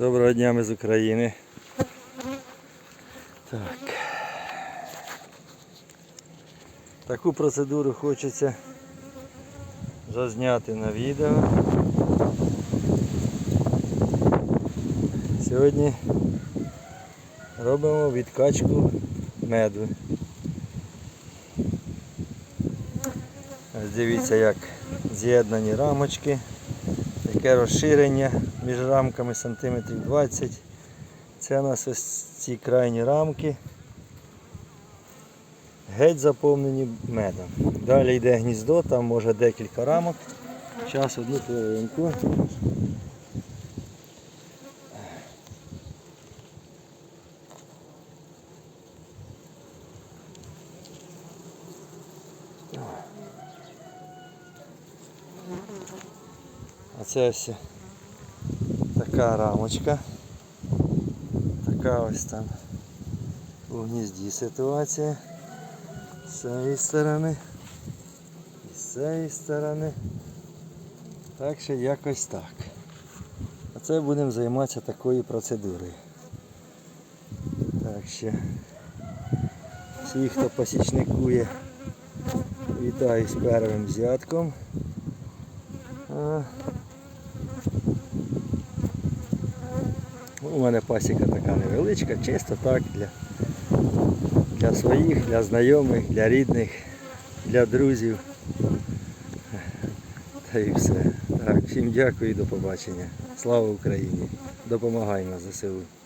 Доброго дня ми з України. Так. Таку процедуру хочеться зазняти на відео. Сьогодні робимо відкачку меду. Ось дивіться, як з'єднані рамочки, яке розширення між рамками сантиметрів 20. Це у нас ось ці крайні рамки. Геть заповнені медом. Далі йде гніздо, там може декілька рамок. Зараз одну хвилинку. А це ось така рамочка. Така ось там у гнізді ситуація. З цієї сторони. І з цієї сторони. Так що якось так. А це будемо займатися такою процедурою. Так що всі, хто посічникує, вітаю з першим взятком. А, Ну, У мене пасіка така невеличка, чисто так для, для своїх, для знайомих, для рідних, для друзів. Та і все. Так, всім дякую і до побачення. Слава Україні! Допомагаємо ЗСУ.